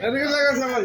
এদিকে জায়গা সবাই